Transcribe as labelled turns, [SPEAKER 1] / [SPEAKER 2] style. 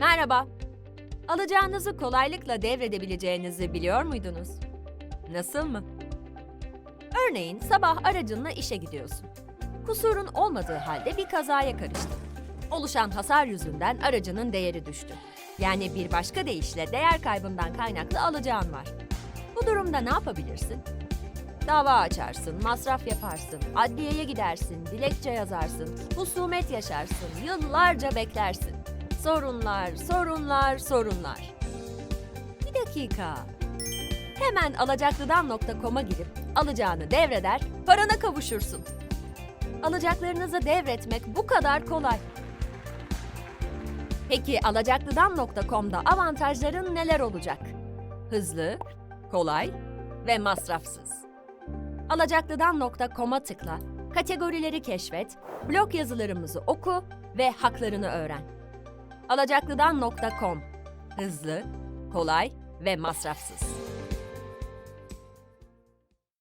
[SPEAKER 1] Merhaba. Alacağınızı kolaylıkla devredebileceğinizi biliyor muydunuz? Nasıl mı? Örneğin sabah aracınla işe gidiyorsun. Kusurun olmadığı halde bir kazaya karıştın. Oluşan hasar yüzünden aracının değeri düştü. Yani bir başka deyişle değer kaybından kaynaklı alacağın var. Bu durumda ne yapabilirsin? Dava açarsın, masraf yaparsın, adliyeye gidersin, dilekçe yazarsın, husumet yaşarsın, yıllarca beklersin. Sorunlar, sorunlar, sorunlar. Bir dakika. Hemen alacaklıdan.com'a girip alacağını devreder, parana kavuşursun. Alacaklarınızı devretmek bu kadar kolay. Peki alacaklıdan.com'da avantajların neler olacak? Hızlı, kolay ve masrafsız. Alacaklıdan.com'a tıkla, kategorileri keşfet, blog yazılarımızı oku ve haklarını öğren. Alacaklıdan.com Hızlı, kolay ve masrafsız.